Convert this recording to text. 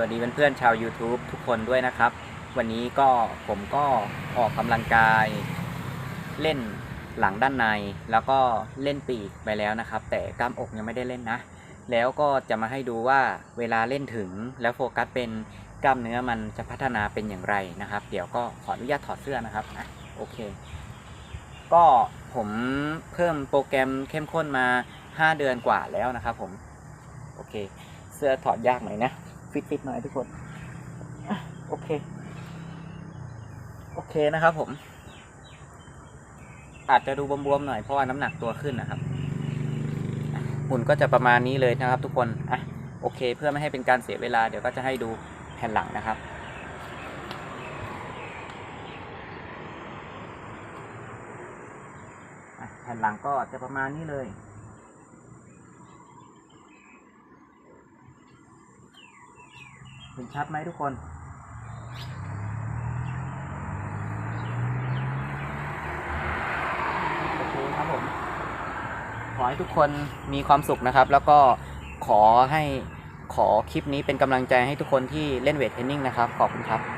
วัสดีเพื่อนๆชาว YouTube ทุกคนด้วยนะครับ วันนี้ก็ผมก็ออกกำลังกาย เล่นหลังด้านใน แล้วก็เล่นปีกไปแล้วนะครับ แต่กล้ามอกยังไม่ได้เล่นนะ แล้วก็จะมาให้ดูว่าเวลาเล่นถึงแล้วโฟกัสเป็นกล้ามเนื้อมันจะพัฒนาเป็นอย่างไรนะครับ เดี๋ยวก็ขออนุญาตถอดเสื้อนะครับอะโอเค ก็ผมเพิ่มโปรแกรมเข้มข้นมา 5 เดือนกว่าแล้วนะครับผมโอเค เสื้อถอดยากหน่อยนะ ฟิตๆหน่อยทุกคนโอเค โอเคนะครับผม อาจจะดูบวมๆหน่อยเพราะว่าน้ำหนักตัวขึ้นนะครับหุ่นก็จะประมาณนี้เลยนะครับทุกคนอะโอเค เพื่อไม่ให้เป็นการเสียเวลาเดี๋ยวก็จะให้ดูแผ่นหลังนะครับแผ่นหลังก็จะประมาณนี้เลย เห็นชัดไหมทุกคน โอเคครับผม ขอให้ทุกคนมีความสุขนะครับ แล้วก็ขอให้ขอคลิปนี้เป็นกำลังใจให้ทุกคนที่เล่นเวทเทรนนิ่งนะครับ ขอบคุณครับ